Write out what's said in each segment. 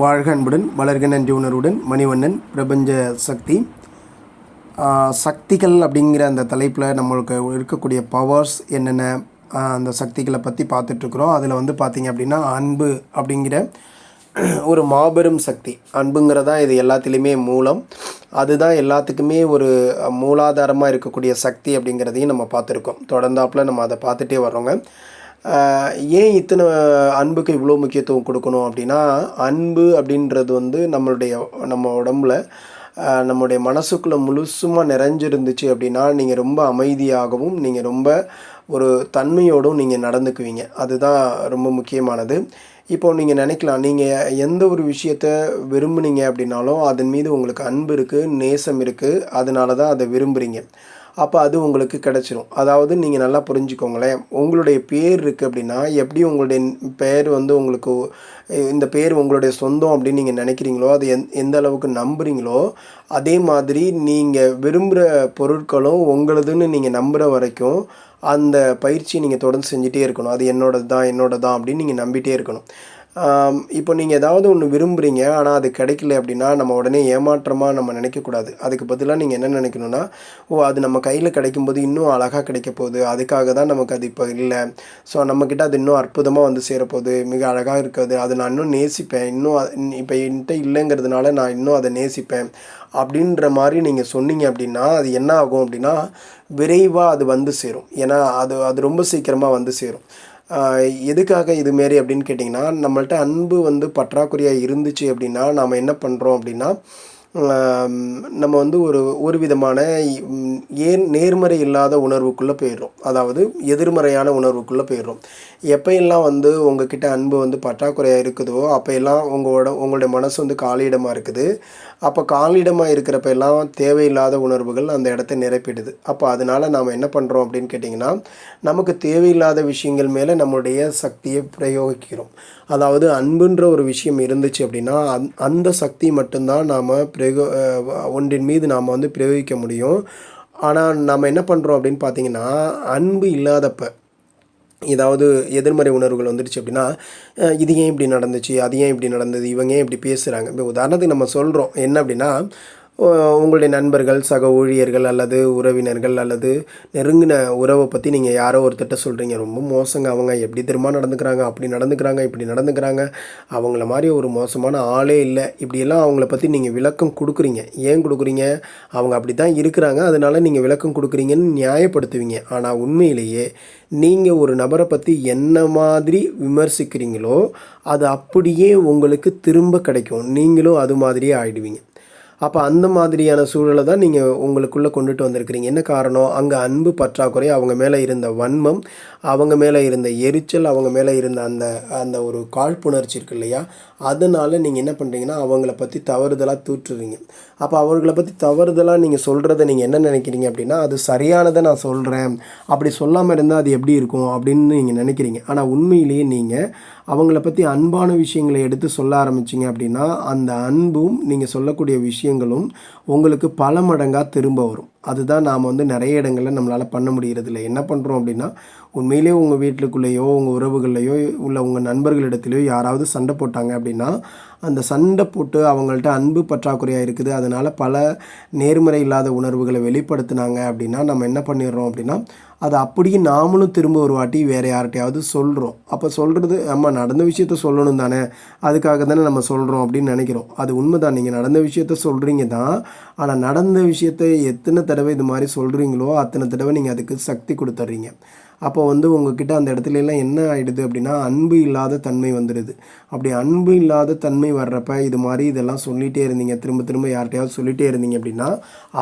வாழ்க அன்புடன் வளர்க நன்றி உணர்வுடன் மணிவண்ணன் பிரபஞ்ச சக்தி. சக்திகள் அப்படிங்கிற அந்த தலைப்பில் நம்மளுக்கு இருக்கக்கூடிய பவர்ஸ் என்னென்ன அந்த சக்திகளை பற்றி பார்த்துட்ருக்குறோம். அதில் வந்து பார்த்திங்க அப்படின்னா அன்பு அப்படிங்கிற ஒரு மாபெரும் சக்தி. அன்புங்கிறதா இது எல்லாத்துலேயுமே மூலம் அதுதான் எல்லாத்துக்குமே ஒரு மூலாதாரமாக இருக்கக்கூடிய சக்தி அப்படிங்கிறதையும் நம்ம பார்த்துருக்கோம். தொடர்ந்தாப்புல நம்ம அதை பார்த்துட்டே வர்றோங்க. ஏன் இத்தனை அன்புக்கு இவ்வளோ முக்கியத்துவம் கொடுக்கணும் அப்படின்னா அன்பு அப்படின்றது வந்து நம்மளுடைய நம்ம உடம்புல நம்முடைய மனசுக்குள்ளே முழுசுமாக நிறைஞ்சிருந்துச்சு அப்படின்னா நீங்கள் ரொம்ப அமைதியாகவும் நீங்கள் ரொம்ப ஒரு தன்மையோடும் நீங்கள் நடந்துக்குவீங்க. அதுதான் ரொம்ப முக்கியமானது. இப்போ நீங்கள் நினைக்கலாம் நீங்கள் எந்த ஒரு விஷயத்த விரும்புனீங்க அப்படின்னாலும் அதன் மீது உங்களுக்கு அன்பு இருக்குது நேசம் இருக்குது அதனால தான் அதை விரும்புகிறீங்க அப்போ அது உங்களுக்கு கிடச்சிரும். அதாவது நீங்கள் நல்லா புரிஞ்சுக்கோங்களேன். உங்களுடைய பேர் இருக்குது அப்படின்னா எப்படி உங்களுடைய பெயர் வந்து உங்களுக்கு இந்த பேர் உங்களுடைய சொந்தம் அப்படின்னு நீங்கள் நினைக்கிறீங்களோ அது எந் எந்த அளவுக்கு நம்புகிறீங்களோ அதே மாதிரி நீங்கள் விரும்புகிற பொருட்களும் உங்களுதுன்னு நீங்கள் நம்புகிற வரைக்கும் அந்த பயிற்சியை நீங்கள் தொடர்ந்து செஞ்சுட்டே இருக்கணும். அது என்னோடது தான் என்னோட தான் அப்படின்னு நீங்கள் நம்பிட்டே இருக்கணும். இப்போ நீங்கள் ஏதாவது ஒன்று விரும்புகிறீங்க ஆனால் அது கிடைக்கல அப்படின்னா நம்ம உடனே ஏமாற்றமாக நம்ம நினைக்கக்கூடாது. அதுக்கு பதிலாக நீங்கள் என்ன நினைக்கணும்னா ஓ அது நம்ம கையில் கிடைக்கும்போது இன்னும் அழகாக கிடைக்க போகுது. அதுக்காக தான் நமக்கு அது இப்போ இல்லை. ஸோ நம்மக்கிட்ட அது இன்னும் அற்புதமாக வந்து சேரப்போகுது. மிக அழகாக இருக்காது. அது நான் இன்னும் நேசிப்பேன். இன்னும் இப்போ என்கிட்ட இல்லைங்கிறதுனால நான் இன்னும் அதை நேசிப்பேன். அப்படின்ற மாதிரி நீங்கள் சொன்னீங்க அப்படின்னா அது என்ன ஆகும் அப்படின்னா விரைவாக அது வந்து சேரும். ஏன்னா அது அது ரொம்ப சீக்கிரமாக வந்து சேரும். எதுக்காக இதுமாரி அப்படின்னு கேட்டிங்கன்னா நம்மள்ட்ட அன்பு வந்து பற்றாக்குறையாக இருந்துச்சு அப்படின்னா நாம் என்ன பண்ணுறோம் அப்படின்னா நம்ம வந்து ஒரு ஒரு விதமான ஏன் நேர்மறை இல்லாத உணர்வுக்குள்ளே போயிடுறோம். அதாவது எதிர்மறையான உணர்வுக்குள்ளே போயிடுறோம். எப்போயெல்லாம் வந்து உங்ககிட்ட அன்பு வந்து பற்றாக்குறையாக இருக்குதோ அப்போயெல்லாம் உங்களோட உங்களுடைய மனசு வந்து காலியிடமாக இருக்குது. அப்போ காலியிடமாக இருக்கிறப்ப எல்லாம் தேவையில்லாத உணர்வுகள் அந்த இடத்த நிரப்பிடுது. அப்போ அதனால் நாம் என்ன பண்ணுறோம் அப்படின்னு கேட்டிங்கன்னா நமக்கு தேவையில்லாத விஷயங்கள் மேலே நம்மளுடைய சக்தியை பிரயோகிக்கிறோம். அதாவது அன்புன்ற ஒரு விஷயம் இருந்துச்சு அப்படின்னா அந் அந்த சக்தி மட்டும்தான் நாம் பிரயோ அஹ் ஒன்றின் மீது நாம் வந்து பிரயோகிக்க முடியும். ஆனால் நாம் என்ன பண்ணுறோம் அப்படின்னு பார்த்தீங்கன்னா அன்பு இல்லாதப்ப ஏதாவது எதிர்மறை உணர்வுகள் வந்துடுச்சு அப்படின்னா இது ஏன் இப்படி நடந்துச்சு அது ஏன் இப்படி நடந்தது இவங்க ஏன் இப்படி பேசுகிறாங்க இப்போ உதாரணத்துக்கு நம்ம சொல்கிறோம் என்ன அப்படின்னா உங்களுடைய நண்பர்கள் சக ஊழியர்கள் அல்லது உறவினர்கள் அல்லது நெருங்கின உறவை பற்றி நீங்கள் யாரோ ஒருத்தர்கிட்ட சொல்கிறீங்க ரொம்ப மோசங்க அவங்க. எப்படி தெரியுமா நடந்துக்கிறாங்க? அப்படி நடந்துக்கிறாங்க. இப்படி நடந்துக்கிறாங்க. அவங்கள மாதிரி ஒரு மோசமான ஆளே இல்லை. இப்படியெல்லாம் அவங்கள பற்றி நீங்கள் விளக்கம் கொடுக்குறீங்க. ஏன் கொடுக்குறீங்க? அவங்க அப்படி தான் இருக்கிறாங்க. அதனால நீங்கள் விளக்கம் கொடுக்குறீங்கன்னு நியாயப்படுத்துவீங்க. ஆனால் உண்மையிலேயே நீங்கள் ஒரு நபரை பற்றி என்ன மாதிரி விமர்சிக்கிறீங்களோ அது அப்படியே உங்களுக்கு திரும்ப கிடைக்கும். நீங்களும் அது மாதிரியே ஆயிடுவீங்க. அப்போ அந்த மாதிரியான சூழலை தான் நீங்கள் உங்களுக்குள்ளே கொண்டுட்டு வந்திருக்கிறீங்க. என்ன காரணம்? அங்கே அன்பு பற்றாக்குறை அவங்க மேலே இருந்த வன்மம் அவங்க மேலே இருந்த எரிச்சல் அவங்க மேலே இருந்த அந்த அந்த ஒரு காழ்ப்புணர்ச்சி இருக்கு இல்லையா? அதனால் நீங்கள் என்ன பண்ணுறீங்கன்னா அவங்கள பற்றி தவறுதலாக தூற்றுறீங்க. அப்போ அவர்களை பற்றி தவறுதலாக நீங்கள் சொல்கிறத நீங்கள் என்ன நினைக்கிறீங்க அப்படின்னா அது சரியானதை நான் சொல்கிறேன் அப்படி சொல்லாமல் இருந்தால் அது எப்படி இருக்கும் அப்படின்னு நீங்கள் நினைக்கிறீங்க. ஆனால் உண்மையிலேயே நீங்கள் அவங்கள பற்றி அன்பான விஷயங்களை எடுத்து சொல்ல ஆரம்பிச்சிங்க அப்படின்னா அந்த அன்பும் நீங்கள் சொல்லக்கூடிய விஷயங்களும் உங்களுக்கு பல மடங்காக திரும்ப வரும். அதுதான் நாம் வந்து நிறைய இடங்களில் நம்மளால் பண்ண முடியறதில்ல. இல்லை என்ன பண்ணுறோம் அப்படின்னா உண்மையிலேயே உங்கள் வீட்டுக்குள்ளேயோ உங்கள் உறவுகள்லையோ உள்ள உங்கள் நண்பர்களிடத்துலையோ யாராவது சண்டை போட்டாங்க அப்படின்னா அந்த சண்டை போட்டு அவங்கள்ட்ட அன்பு பற்றாக்குறையாக இருக்குது. அதனால் பல நேர்மறை இல்லாத உணர்வுகளை வெளிப்படுத்தினாங்க அப்படின்னா நம்ம என்ன பண்ணிடுறோம் அப்படின்னா அதை அப்படியே நாமளும் திரும்ப ஒரு வாட்டி வேறு யார்கிட்டையாவது சொல்கிறோம் அப்போ சொல்கிறது நம்ம நடந்த விஷயத்த சொல்லணும் தானே. அதுக்காக தானே நம்ம சொல்கிறோம் அப்படின்னு நினைக்கிறோம். அது உண்மை தான் நீங்கள் நடந்த விஷயத்த சொல்கிறீங்க தான். ஆனால் நடந்த விஷயத்த எத்தனை தடவை இது மாதிரி சொல்கிறீங்களோ அத்தனை தடவை நீங்கள் அதுக்கு சக்தி கொடுத்துட்றீங்க. அப்போ வந்து உங்ககிட்ட அந்த இடத்துலலாம் என்ன ஆகிடுது அப்படின்னா அன்பு இல்லாத தன்மை வந்துடுது. அப்படி அன்பு இல்லாத தன்மை வர்றப்ப இது மாதிரி இதெல்லாம் சொல்லிகிட்டே இருந்தீங்க திரும்ப திரும்ப யார்கிட்டையாவது சொல்லிகிட்டே இருந்தீங்க அப்படின்னா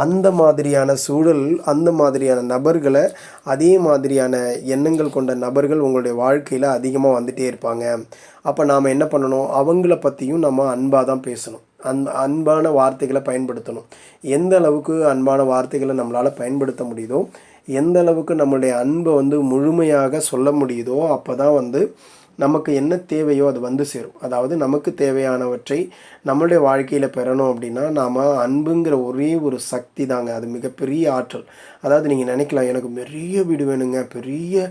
அந்த மாதிரியான சூழல் அந்த மாதிரியான நபர்களை அதே மாதிரியான எண்ணங்கள் கொண்ட நபர்கள் உங்களுடைய வாழ்க்கையில் அதிகமாக வந்துகிட்டே இருப்பாங்க. அப்போ நாம் என்ன பண்ணணும்? அவங்கள பற்றியும் நம்ம அன்பாக தான் பேசணும். அன் அன்பான வார்த்தைகளை பயன்படுத்தணும். எந்த அளவுக்கு அன்பான வார்த்தைகளை நம்மளால் பயன்படுத்த முடியுதோ எந்த அளவுக்கு நம்மளுடைய அன்பை வந்து முழுமையாக சொல்ல முடியுதோ அப்போ தான் வந்து நமக்கு என்ன தேவையோ அது வந்து சேரும். அதாவது நமக்கு தேவையானவற்றை நம்மளுடைய வாழ்க்கையில் பெறணும் அப்படின்னா நாம் அன்புங்கிற ஒரே ஒரு சக்தி தாங்க. அது மிகப்பெரிய ஆற்றல். அதாவது நீங்கள் நினைக்கலாம் எனக்கு பெரிய வீடு வேணுங்க பெரிய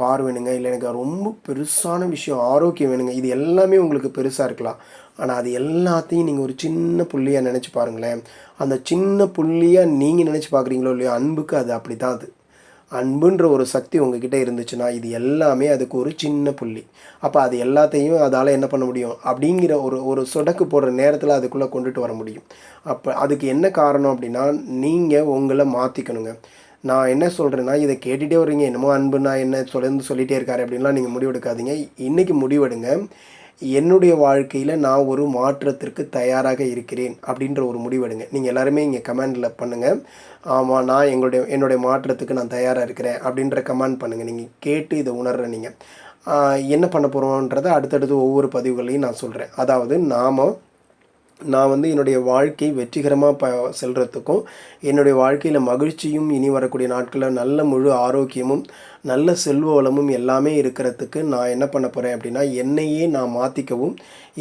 கார் வேணுங்க இல்லை எனக்கு ரொம்ப பெருசான விஷயம் ஆரோக்கியம் வேணுங்க. இது எல்லாமே உங்களுக்கு பெருசாக இருக்கலாம். ஆனால் அது எல்லாத்தையும் நீங்கள் ஒரு சின்ன புள்ளியாக நினச்சி பாருங்களேன். அந்த சின்ன புள்ளியாக நீங்கள் நினச்சி பார்க்குறீங்களோ இல்லையோ அன்புக்கு அது அப்படி தான் அது. அன்புன்ற ஒரு சக்தி உங்ககிட்ட இருந்துச்சுன்னா இது எல்லாமே அதுக்கு ஒரு சின்ன புள்ளி. அப்போ அது எல்லாத்தையும் அதால் என்ன பண்ண முடியும்? அப்படிங்கிற ஒரு ஒரு சொடக்கு போடுற நேரத்தில் அதுக்குள்ளே கொண்டுட்டு வர முடியும். அப்போ அதுக்கு என்ன காரணம் அப்படின்னா நீங்கள் உங்களை மாற்றிக்கணுங்க நான் என்ன சொல்கிறேன்னா இதை கேட்டுகிட்டே வரீங்க என்னமோ அன்புனா என்ன சொல்லிருந்து சொல்லிகிட்டே இருக்காரு அப்படின்லாம் நீங்கள் முடிவெடுக்காதீங்க. இன்றைக்கி முடிவெடுங்க. என்னுடைய வாழ்க்கையில் நான் ஒரு மாற்றத்திற்கு தயாராக இருக்கிறேன் அப்படின்ற ஒரு முடிவெடுங்க. நீங்கள் எல்லாருமே இங்கே கமெண்டில் பண்ணுங்கள் ஆமாம் நான் எங்களுடைய என்னுடைய மாற்றத்துக்கு நான் தயாராக இருக்கிறேன் அப்படின்ற கமெண்ட் பண்ணுங்கள் நீங்கள் கேட்டு இதை உணர்ற நீங்கள் என்ன பண்ண போகிறோன்றதை அடுத்தடுத்து ஒவ்வொரு பதிவுகளையும் நான் சொல்கிறேன் அதாவது நாம் நான் வந்து என்னுடைய வாழ்க்கை வெற்றிகரமாக ப செல்கிறதுக்கும் என்னுடைய வாழ்க்கையில் மகிழ்ச்சியும் இனி வரக்கூடிய நாட்களில் நல்ல முழு ஆரோக்கியமும் நல்ல செல்வ வளமும் எல்லாமே இருக்கிறதுக்கு நான் என்ன பண்ண போகிறேன் அப்படின்னா என்னையே நான் மாற்றிக்கவும்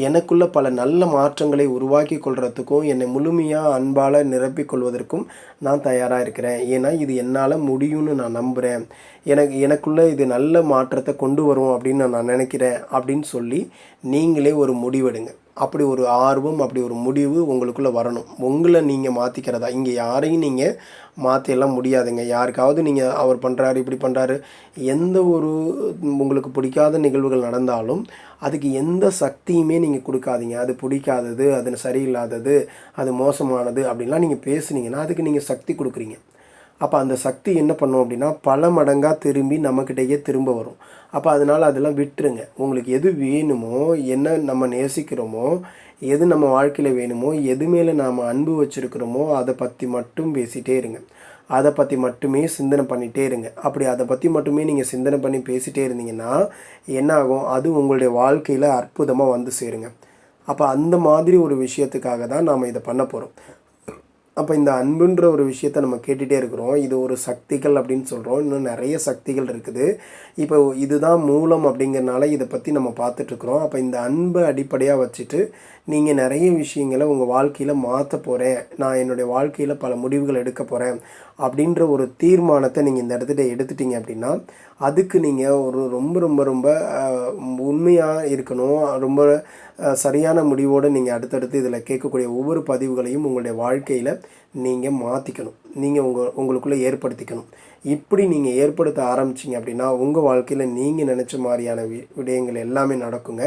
எனக்குள்ள பல நல்ல மாற்றங்களை உருவாக்கி கொள்கிறதுக்கும் என்னை முழுமையாக அன்பால் நிரப்பிக் கொள்வதற்கும் நான் தயாராக இருக்கிறேன். ஏன்னா இது என்னால் முடியும்னு நான் நம்புகிறேன் எனக்கு எனக்குள்ளே இது நல்ல மாற்றத்தை கொண்டு வரும் அப்படின்னு நான் நினைக்கிறேன் அப்படின்னு சொல்லி நீங்களே ஒரு முடிவெடுங்க. அப்படி ஒரு ஆர்வம் அப்படி ஒரு முடிவு உங்களுக்குள்ளே வரணும். உங்களை நீங்கள் மாற்றிக்கிறதா இங்கே யாரையும் நீங்கள் மாற்றியெல்லாம் முடியாதுங்க. யாருக்காவது நீங்கள் அவர் பண்ணுறாரு இப்படி பண்ணுறாரு எந்த ஒரு உங்களுக்கு பிடிக்காத நிகழ்வுகள் நடந்தாலும் அதுக்கு எந்த சக்தியுமே நீங்கள் கொடுக்காதீங்க. அது பிடிக்காதது அது சரியில்லாதது அது மோசமானது அப்படின்லாம் நீங்கள் பேசுனீங்கன்னா அதுக்கு நீங்கள் சக்தி கொடுக்குறீங்க. அப்போ அந்த சக்தி என்ன பண்ணும் அப்படின்னா பல மடங்காக திரும்பி நம்மக்கிட்டேயே திரும்ப வரும். அப்போ அதனால் அதெல்லாம் விட்டுருங்க. உங்களுக்கு எது வேணுமோ என்ன நம்ம நேசிக்கிறோமோ எது நம்ம வாழ்க்கையில் வேணுமோ எது மேலே நாம் அன்பு வச்சுருக்கிறோமோ அதை பற்றி மட்டும் பேசிகிட்டே இருங்க. அதை பற்றி மட்டுமே சிந்தனை பண்ணிகிட்டே இருங்க. அப்படி அதை பற்றி மட்டுமே நீங்கள் சிந்தனை பண்ணி பேசிகிட்டே இருந்தீங்கன்னா என்ன ஆகும்? அது உங்களுடைய வாழ்க்கையில் அற்புதமாக வந்து சேருங்க. அப்போ அந்த மாதிரி ஒரு விஷயத்துக்காக தான் நாம் இதை பண்ண போகிறோம் அப்போ இந்த அன்புன்ற ஒரு விஷயத்த நம்ம கேட்டுகிட்டே இருக்கிறோம். இது ஒரு சக்திகள் அப்படின்னு சொல்கிறோம் இன்னும் நிறைய சக்திகள் இருக்குது. இப்போ இதுதான் மூலம் அப்படிங்கிறனால இதை பற்றி நம்ம பார்த்துட்ருக்குறோம் அப்போ இந்த அன்பை அடிப்படையாக வச்சுட்டு நீங்கள் நிறைய விஷயங்களை உங்கள் வாழ்க்கையில் மாற்ற போகிறேன் நான் என்னுடைய வாழ்க்கையில் பல முடிவுகள் எடுக்க போகிறேன் அப்படின்ற ஒரு தீர்மானத்தை நீங்கள் இந்த இடத்துல எடுத்துட்டீங்க அப்படின்னா அதுக்கு நீங்கள் ஒரு ரொம்ப ரொம்ப ரொம்ப உண்மையாக இருக்கணும். ரொம்ப சரியான முடிவோடு நீங்கள் அடுத்தடுத்து இதில் கேட்கக்கூடிய ஒவ்வொரு பதிவுகளையும் உங்களுடைய வாழ்க்கையில் நீங்கள் மாற்றிக்கணும் நீங்கள் உங்கள் உங்களுக்குள்ளே ஏற்படுத்திக்கணும். இப்படி நீங்கள் ஏற்படுத்த ஆரம்பிச்சிங்க அப்படின்னா உங்கள் வாழ்க்கையில் நீங்கள் நினச்ச மாதிரியான வி விடயங்கள் எல்லாமே நடக்குங்க.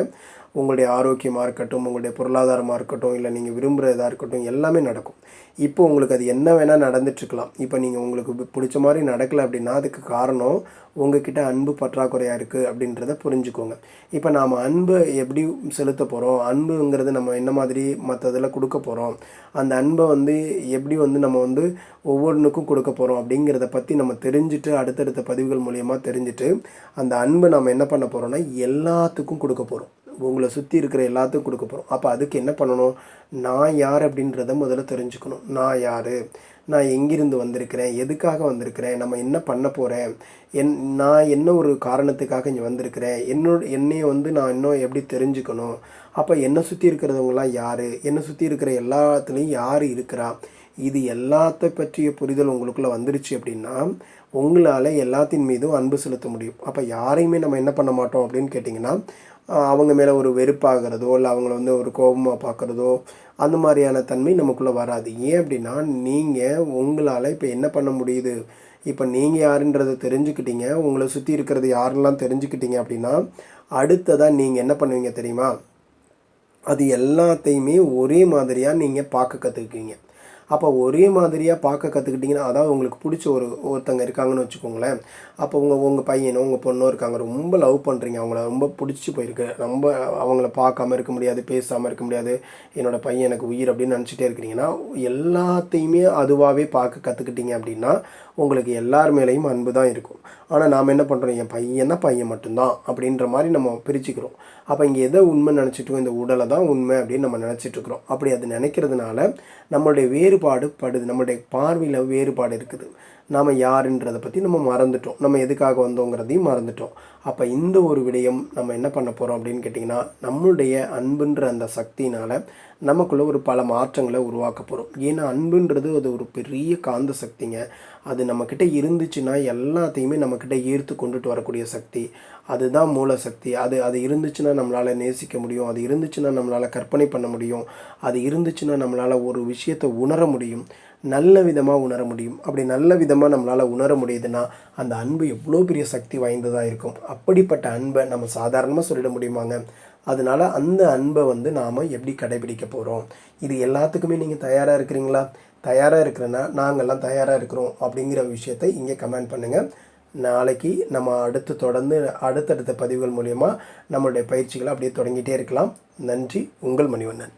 உங்களுடைய ஆரோக்கியமாக இருக்கட்டும் உங்களுடைய பொருளாதாரமாக இருக்கட்டும் இல்லை நீங்கள் விரும்புகிறதா இருக்கட்டும் எல்லாமே நடக்கும். இப்போ உங்களுக்கு அது என்ன வேணால் நடந்துட்டுருக்கலாம் இப்போ நீங்கள் உங்களுக்கு பிடிச்ச மாதிரி நடக்கலை அப்படின்னா அதுக்கு காரணம் உங்ககிட்ட அன்பு பற்றாக்குறையாக இருக்குது அப்படின்றத புரிஞ்சுக்கோங்க. இப்போ நாம் அன்பை எப்படி செலுத்த போகிறோம் அன்புங்கிறது நம்ம என்ன மாதிரி மற்றதில் கொடுக்க போகிறோம் அந்த அன்பை வந்து எப்படி வந்து நம்ம வந்து ஒவ்வொன்றுக்கும் கொடுக்க போகிறோம் அப்படிங்கிறத பற்றி நம்ம தெரிஞ்சுட்டு அடுத்தடுத்த பதிவுகள் மூலியமாக தெரிஞ்சுட்டு அந்த அன்பை நம்ம என்ன பண்ண போகிறோம்னா எல்லாத்துக்கும் கொடுக்க போகிறோம் உங்களை சுற்றி இருக்கிற எல்லாத்துக்கும் கொடுக்க போகிறோம் அப்போ அதுக்கு என்ன பண்ணணும்? நான் யார் அப்படின்றத முதல்ல தெரிஞ்சுக்கணும். நான் யார்? நான் எங்கிருந்து வந்திருக்கிறேன்? எதுக்காக வந்திருக்கிறேன்? நம்ம என்ன பண்ண போகிறேன் என் நான் என்ன ஒரு காரணத்துக்காக இங்கே வந்திருக்கிறேன்? என்னோட என்னையை வந்து நான் இன்னும் எப்படி தெரிஞ்சுக்கணும்? அப்போ என்னை சுற்றி இருக்கிறவங்களாம் யார்? என்னை சுற்றி இருக்கிற எல்லாத்துலேயும் யார் இருக்கிறா? இது எல்லாத்த பற்றிய புரிதல் உங்களுக்குள்ளே வந்துருச்சு அப்படின்னா உங்களால் எல்லாத்தின் மீதும் அன்பு செலுத்த முடியும். அப்போ யாரையுமே நம்ம என்ன பண்ண மாட்டோம் அப்படின்னு கேட்டிங்கன்னா அவங்க மேலே ஒரு வெறுப்பாகிறதோ இல்லை அவங்கள வந்து ஒரு கோபமாக பார்க்குறதோ அந்த மாதிரியான தன்மை நமக்குள்ளே வராது. ஏன் அப்படின்னா நீங்கள் உங்களால் இப்போ என்ன பண்ண முடியுது? இப்போ நீங்கள் யாருன்றதை தெரிஞ்சுக்கிட்டீங்க உங்களை சுற்றி இருக்கிறது யாரெல்லாம் தெரிஞ்சுக்கிட்டீங்க அப்படின்னா அடுத்ததாக நீங்கள் என்ன பண்ணுவீங்க தெரியுமா? அது எல்லாத்தையுமே ஒரே மாதிரியாக நீங்கள் பார்க்க கற்றுக்குவீங்க அப்போ ஒரே மாதிரியாக பார்க்க கற்றுக்கிட்டிங்கன்னா அதாவது உங்களுக்கு பிடிச்ச ஒரு ஒருத்தங்க இருக்காங்கன்னு வச்சுக்கோங்களேன். அப்போ உங்கள் உங்கள் பையனோ உங்கள் பொண்ணோ இருக்காங்க. ரொம்ப லவ் பண்ணுறீங்க அவங்கள ரொம்ப பிடிச்சி போயிருக்கு. ரொம்ப அவங்கள பார்க்காம இருக்க முடியாது பேசாமல் இருக்க முடியாது. என்னோடய பையன் எனக்கு உயிர் அப்படின்னு நினச்சிட்டே இருக்கிறீங்கன்னா எல்லாத்தையுமே அதுவாகவே பார்க்க கற்றுக்கிட்டீங்க அப்படின்னா உங்களுக்கு எல்லார் மேலேயும் அன்பு தான் இருக்கும். ஆனால் நாம் என்ன பண்ணுறோம் என் பையன் தான் பையன் மட்டும்தான் அப்படின்ற மாதிரி நம்ம பிரிச்சுக்கிறோம். அப்போ இங்கே எதை உண்மை நினச்சிட்டோம்? இந்த உடலை தான் உண்மை அப்படின்னு நம்ம நினச்சிட்ருக்குறோம் அப்படி அது நினைக்கிறதுனால நம்மளுடைய வேறுபாடு படுது. நம்மளுடைய பார்வையில் வேறுபாடு இருக்குது. நாம் யாருன்றதை பற்றி நம்ம மறந்துட்டோம். நம்ம எதுக்காக வந்தோங்கிறதையும் மறந்துட்டோம். அப்போ இந்த ஒரு விடயம் நம்ம என்ன பண்ண போகிறோம் அப்படின்னு கேட்டிங்கன்னா நம்மளுடைய அன்புன்ற அந்த சக்தினால் நமக்குள்ளே ஒரு பல மாற்றங்களை உருவாக்க போகிறோம் ஏன்னா அன்புன்றது அது ஒரு பெரிய காந்த சக்திங்க. அது நம்மக்கிட்ட இருந்துச்சுன்னா எல்லாத்தையுமே நம்மக்கிட்ட ஈர்த்து கொண்டுட்டு வரக்கூடிய சக்தி. அதுதான் மூல சக்தி. அது அது இருந்துச்சுன்னா நம்மளால் நேசிக்க முடியும். அது இருந்துச்சுன்னா நம்மளால் கற்பனை பண்ண முடியும். அது இருந்துச்சுன்னா நம்மளால் ஒரு விஷயத்தை உணர முடியும். நல்ல விதமாக உணர முடியும். அப்படி நல்ல விதமாக நம்மளால் உணர முடியுதுன்னா அந்த அன்பு எவ்வளோ பெரிய சக்தி வாய்ந்ததாக இருக்கும். அப்படிப்பட்ட அன்பை நம்ம சாதாரணமாக சொல்லிட முடியுமாங்க? அதனால் அந்த அன்பை வந்து நாம் எப்படி கடைபிடிக்க போகிறோம் இது எல்லாத்துக்குமே நீங்கள் தயாராக இருக்கிறீங்களா? தயாராக இருக்கிறேன்னா நாங்கள்லாம் தயாராக இருக்கிறோம் அப்படிங்கிற விஷயத்தை இங்கே கமெண்ட் பண்ணுங்கள் நாளைக்கு நம்ம அடுத்து தொடர்ந்து அடுத்தடுத்த பதிவுகள் மூலயமா நம்மளுடைய பயிற்சிகளை அப்படியே தொடங்கிட்டே இருக்கலாம். நன்றி. உங்கள் மணிவண்ணன்.